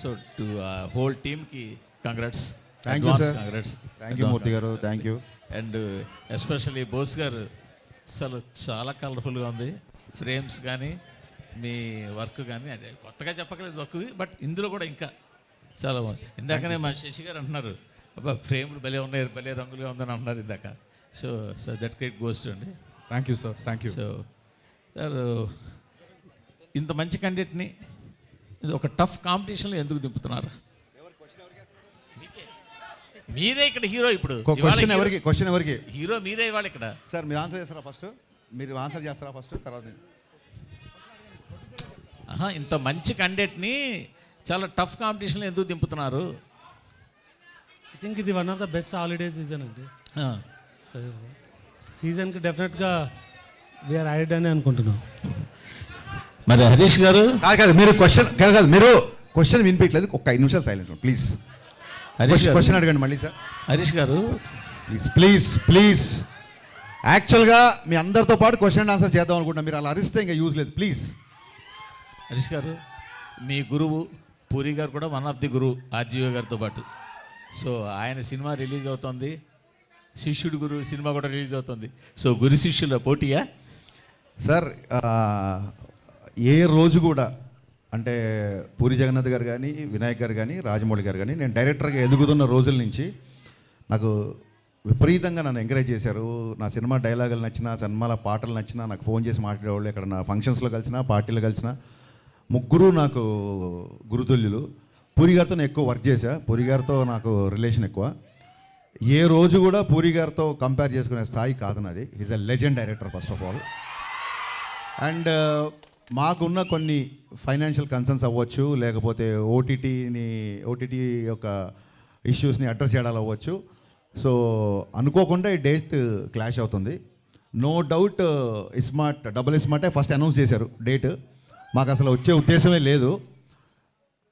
So to whole టీమ్కి congrats you, sir. Congrats thank you Murthy garu. Thank you and especially Bose garu అసలు చాలా కలర్ఫుల్గా ఉంది. Frames కానీ మీ వర్క్ కానీ అంటే కొత్తగా చెప్పకలేదు వర్క్ బట్ ఇందులో కూడా ఇంకా చాలా బాగుంది. ఇందాకనే మా శశి గారు అంటున్నారు అబ్బా ఫ్రేమ్లు భలే ఉన్నాయి భలే రంగులుగా ఉందని అంటున్నారు ఇందాక. So so that create ghost అండి thank you sir thank you so sir ఇంత మంచి కంటెంట్ని ఇది ఒక టఫ్ కాంపిటీషన్లో ఎందుకు దింపుతున్నారు. మీరే ఇక్కడ హీరో ఇప్పుడు. క్వశ్చన్ హీరో- ఎవరికి? క్వశ్చన్ ఎవరికి? హీరో మీరే ఇవాళ ఇక్కడ. సార్ మీరు ఆన్సర్ చేస్తారా ఫస్ట్ మీరు ఆన్సర్ చేస్తారా ఫస్ట్ తర్వాత ఇంత మంచి కంటెంట్ని చాలా టఫ్ కాంపిటీషన్లో ఎందుకు దింపుతున్నారు? ఐ థింక్ ఇది one of the best holiday season అండి. సీజన్కి డెఫినెట్గా వీఆర్ యాడ్ అని అనుకుంటున్నాం. మరి హరీష్ గారు? కాదు కాదు మీరు క్వశ్చన్ కాదు కాదు మీరు క్వశ్చన్ వినిపించలేదు ఒక ఐదు నిమిషాలు సైలెన్స్ ప్లీజ్ హరీష్ గారు? క్వశ్చన్ అడగండి మళ్ళీ సార్ హరీష్ గారు? ప్లీజ్ ప్లీజ్ ప్లీజ్ యాక్చువల్గా మీ అందరితో పాటు క్వశ్చన్ అండ్ ఆన్సర్ చేద్దాం అనుకుంటున్నా. మీరు అలా అరిస్తే ఇంకా యూజ్ లేదు ప్లీజ్ హరీష్ గారు? మీ గురువు పూరి గారు కూడా వన్ ఆఫ్ ది గురువు ఆర్జీవి గారితో పాటు. సో ఆయన సినిమా రిలీజ్ అవుతుంది. శిష్యుడు గురువు సినిమా కూడా రిలీజ్ అవుతుంది. సో గురు శిష్యుల పోటీయా? సార్ ఆ, ఏ రోజు కూడా అంటే పూరి జగన్నాథ్ గారు కానీ వినాయక్ గారు కానీ రాజమౌళి గారు కానీ నేను డైరెక్టర్గా ఎదుగుతున్న రోజుల నుంచి నాకు విపరీతంగా నన్ను ఎంకరేజ్ చేశారు. నా సినిమా డైలాగులు నచ్చినా సినిమాల పాటలు నచ్చినా నాకు ఫోన్ చేసి మాట్లాడేవాళ్ళు ఇక్కడ నా ఫంక్షన్స్లో కలిసినా పార్టీలో కలిసినా ముగ్గురు నాకు గురుతుల్యులు. పూరి గారితో నేను ఎక్కువ వర్క్ చేశా. పూరి గారితో నాకు రిలేషన్ ఎక్కువ. ఏ రోజు కూడా పూరి గారితో కంపేర్ చేసుకునే స్థాయి కాదు నాది. Is a legend director first of all and మాకున్న కొన్ని ఫైనాన్షియల్ కన్సర్న్స్ అవ్వచ్చు లేకపోతే ఓటీటీని ఓటీటీ యొక్క ఇష్యూస్ని అడ్రస్ చేయడాలు అవ్వచ్చు. సో అనుకోకుండా ఈ డేట్ క్లాష్ అవుతుంది. నో డౌట్ ఇస్మార్ట్ డబుల్ ఇస్మార్టే ఫస్ట్ అనౌన్స్ చేశారు డేట్ మాకు అసలు వచ్చే ఉద్దేశమే లేదు.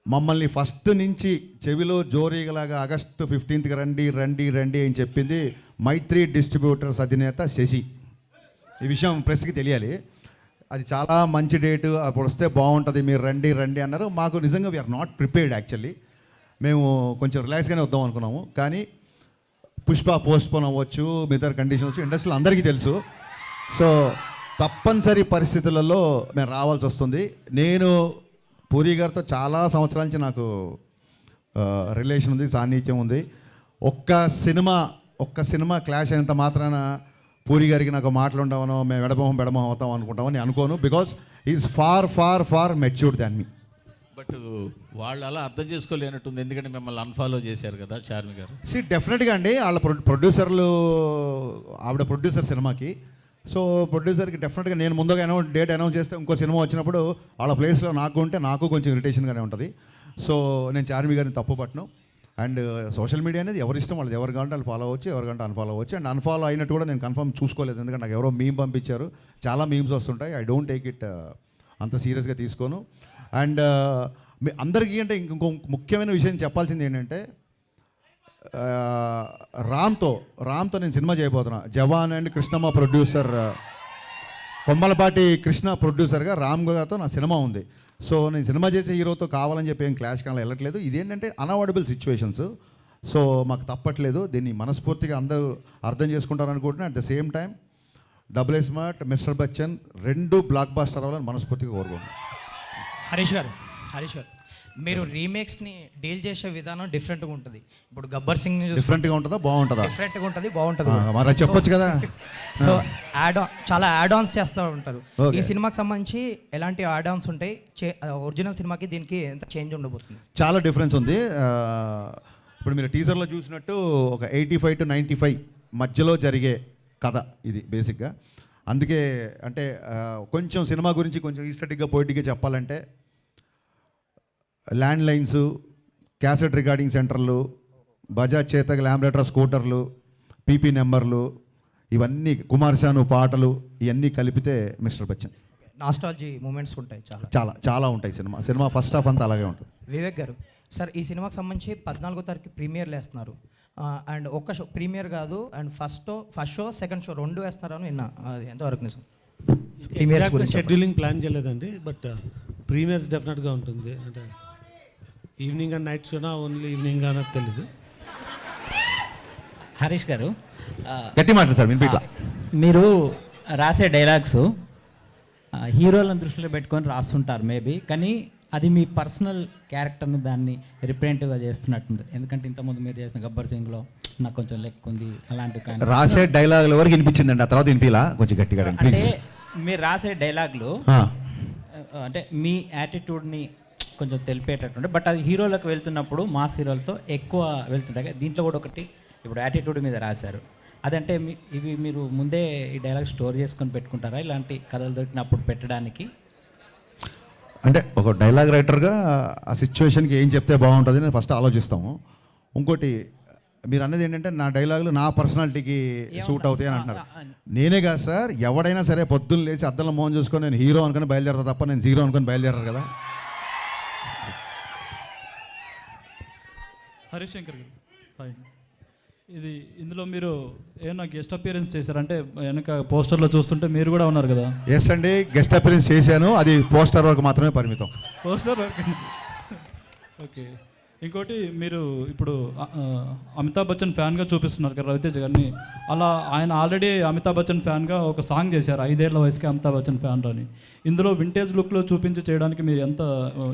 మమ్మల్ని ఫస్ట్ నుంచి చెవిలో జోరీగలాగా ఆగస్టు ఫిఫ్టీన్త్కి రండి రండి రండి అని చెప్పింది మైత్రి డిస్ట్రిబ్యూటర్స్ అధినేత శశి. ఈ విషయం ప్రెస్కి తెలియాలి. అది చాలా మంచి డేటు అప్పుడు వస్తే బాగుంటుంది మీరు రండి రండి అన్నారు. మాకు నిజంగా వీఆర్ నాట్ ప్రిపేర్డ్ యాక్చువల్లీ మేము కొంచెం రిలాక్స్గానే వద్దాం అనుకున్నాము. కానీ పుష్ప పోస్ట్ పోన్ అవ్వచ్చు మిగతా కండిషన్స్ ఇండస్ట్రీలో అందరికీ తెలుసు. సో తప్పనిసరి పరిస్థితులలో మేము రావాల్సి వస్తుంది. నేను పూరి గారితో చాలా సంవత్సరాల నుంచి నాకు రిలేషన్ ఉంది సాన్నిధ్యం ఉంది. ఒక్క సినిమా ఒక్క సినిమా క్లాష్ అయినంత మాత్రాన పూరి గారికి నాకు మాటలు ఉండవనో మేము ఎడమొహం బెడమొహం అవుతాం అనుకుంటామని అనుకోను because is far far far matured than me but వాళ్ళు అలా అర్థం చేసుకోలేనట్టుంది ఎందుకంటే మిమ్మల్ని అన్ఫాలో చేశారు కదా చార్మి గారు. సి డెఫినెట్గా అండి వాళ్ళ ప్రొ- ప్రొడ్యూసర్లు ఆవిడ ప్రొడ్యూసర్ సినిమాకి. సో ప్రొడ్యూసర్కి డెఫినెట్గా నేను ముందుగా అనౌన్స్ డేట్ అనౌన్స్ చేస్తే ఇంకో సినిమా వచ్చినప్పుడు వాళ్ళ ప్లేస్లో నాకు ఉంటే నాకు కొంచెం ఇరిటేషన్గానే ఉంటుంది. సో నేను చార్మి గారిని తప్పు పట్టను అండ్ సోషల్ మీడియా అనేది ఎవరి ఇష్టం? వాళ్ళది ఎవరు కావాలంటే వాళ్ళు ఫాలో అవ్వచ్చు ఎవరు కావాలంటే అన్ఫాలో అవ్వచ్చు. అండ్ అన్ఫాలో అయినట్టు కూడా నేను కన్ఫర్మ్ చూసుకోలేదు. ఎందుకంటే నాకు ఎవరో మీమ్ పంపించారు. చాలా మీమ్స్ వస్తుంటాయి. ఐ డోంట్ టేక్ ఇట్ అంత సీరియస్గా తీసుకోను. అండ్ uh, మీ అందరికీ అంటే ఇంకో ముఖ్యమైన విషయం చెప్పాల్సింది ఏంటంటే uh, రామ్తో రామ్తో నేను సినిమా చేయబోతున్నా. జవాన్ అండ్ కృష్ణమ్మ ప్రొడ్యూసర్ కొమ్మలపాటి కృష్ణ ప్రొడ్యూసర్గా రామ్ గారితో నా సినిమా ఉంది. సో నేను సినిమా చేసే హీరోతో కావాలని చెప్పి ఏం క్లాష్ కానీ వెళ్ళట్లేదు. ఇదేంటంటే అన్అవాయిడబుల్ సిచ్యువేషన్స్ సో మాకు తప్పట్లేదు. దీన్ని మనస్ఫూర్తిగా అందరూ అర్థం చేసుకుంటారు అనుకుంటున్నా. At the same time double smart mister Bachchan రెండు బ్లాక్ బాస్టర్ అవ్వాలని మనస్ఫూర్తిగా కోరుకుంటున్నాను హరీష్ గారు హరీష్ గారు. మీరు రీమేక్స్ని డీల్ చేసే విధానం డిఫరెంట్గా ఉంటుంది. ఇప్పుడు గబ్బర్ సింగ్ డిఫరెంట్గా ఉంటుందా? బాగుంటుందా? డిఫరెంట్గా ఉంటుంది బాగుంటుంది మరి చెప్పొచ్చు కదా. సో యాడ్ చాలా యాడ్ ఆన్స్ చేస్తూ ఉంటారు. ఈ సినిమాకి సంబంధించి ఎలాంటి యాడ్ ఆన్స్ ఉంటాయి ఒరిజినల్ సినిమాకి దీనికి ఎంత చేంజ్ ఉండబోతుంది? చాలా డిఫరెన్స్ ఉంది. ఇప్పుడు మీరు టీజర్లో చూసినట్టు ఒక eighty five to ninety five మధ్యలో జరిగే కథ ఇది బేసిక్గా అందుకే అంటే కొంచెం సినిమా గురించి కొంచెం ఈస్టటిక్గా పోయిటిక్గా చెప్పాలంటే ల్యాండ్ లైన్స్ క్యాసెట్ రికార్డింగ్ సెంటర్లు బజాజ్ చేతక ల్యాంబరేటర్ స్కూటర్లు పీపీ నెంబర్లు ఇవన్నీ కుమార్శాను పాటలు ఇవన్నీ కలిపితే మిస్టర్ బచ్చన్. నాస్టాలజీ మూమెంట్స్ ఉంటాయి చాలా. చాలా చాలా ఉంటాయి సినిమా. సినిమా ఫస్ట్ హాఫ్ అంతా అలాగే ఉంటుంది. వివేక్ గారు సార్ ఈ సినిమాకి సంబంధించి పద్నాలుగో తారీఖు ప్రీమియర్లు వేస్తున్నారు. అండ్ ఒక్క షో ప్రీమియర్ కాదు and first first show second show రెండు వేస్తున్నారని విన్నా. అది ఎంతవరకు నిజం? ప్రీమియర్స్ గురించి చెప్పండి. షెడ్యూలింగ్ ప్లాన్ చేయలేదండి బట్ ప్రీమియర్స్ డెఫినెట్గా ఉంటుంది. అంటే ఈవినింగ్ అండ్ నైట్ షోనా ఓన్లీ ఈవినింగ్ అని తెలీదు. హరీష్ గారు గట్టి మాట్లాడు సార్ వినిపిట్లా మీరు రాసే డైలాగ్స్ హీరోలను దృష్టిలో పెట్టుకొని రాస్తుంటారు మేబీ కానీ అది మీ పర్సనల్ క్యారెక్టర్ని దాన్ని రిప్రజెంటివ్గా చేస్తున్నట్టుంది. ఎందుకంటే ఇంతకుముందు మీరు చేసిన గబ్బర్ సింగ్లో నాకు కొంచెం లెక్క ఉంది అలాంటివి కానీ. రాసే డైలాగుల వరకు వినిపించిందండి ఆ తర్వాత వినిపిలా కొంచెం గట్టిగా అంటే ప్లీజ్. మీరు రాసే డైలాగులు అంటే మీ యాటిట్యూడ్ని కొంచెం తెలిపేటట్టుండే. బట్ అది హీరోలకు వెళ్తున్నప్పుడు మాస్ హీరోలతో ఎక్కువ వెళ్తుంటాయి. దీంట్లో కూడా ఒకటి ఇప్పుడు యాటిట్యూడ్ మీద రాశారు. అదంటే మీ ఇవి మీరు ముందే ఈ డైలాగ్ స్టోర్ చేసుకొని పెట్టుకుంటారా? ఇలాంటి కథలు దొరికినప్పుడు పెట్టడానికి? అంటే ఒక డైలాగ్ రైటర్గా ఆ సిచ్యువేషన్కి ఏం చెప్తే బాగుంటుంది అని ఫస్ట్ ఆలోచిస్తాము. ఇంకోటి మీరు అన్నది ఏంటంటే నా డైలాగులు నా పర్సనాలిటీకి సూట్ అవుతాయి అని అంటున్నారు. నేనే కాదు సార్ ఎవడైనా సరే పొద్దున్న లేచి అద్దంలో మోహన్ చూసుకొని నేను హీరో అనుకుని బయలుదేరతా తప్ప నేను జీరో అనుకుని బయలుదేరారు కదా. హరీష్ శంకర్ గారు. హాయ్. ఇది ఇందులో మీరు ఏమైనా గెస్ట్ అపియరెన్స్ చేశారంటే వెనక పోస్టర్లో చూస్తుంటే మీరు కూడా ఉన్నారు కదా. ఎస్ అండి గెస్ట్ అపీరెన్స్ చేశాను. అది పోస్టర్ వరకు మాత్రమే పరిమితం. Poster okay. ఇంకోటి మీరు ఇప్పుడు అమితాబ్ బచ్చన్ ఫ్యాన్గా చూపిస్తున్నారు కదా రవితేజ గారిని. అలా ఆయన ఆల్రెడీ అమితాబ్ బచ్చన్ ఫ్యాన్గా ఒక సాంగ్ చేశారు ఐదేళ్ళ వయసుకి అమితాబ్ బచ్చన్ ఫ్యాన్ అని. ఇందులో వింటేజ్ లుక్లో చూపించి చేయడానికి మీరు ఎంత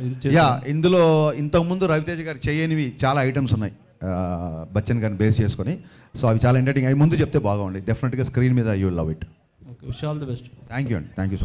ఇది యా ఇందులో ఇంతకుముందు రవితేజ గారు చేయనివి చాలా ఐటమ్స్ ఉన్నాయి బచ్చన్ గారిని బేస్ చేసుకొని. సో అవి చాలా ఎంటర్టైనింగ్ అవి ముందు చెప్తే బాగుంది డెఫినెట్గా స్క్రీన్ మీద you love it. Okay wish all the best. Thank you అండి. Thank you so much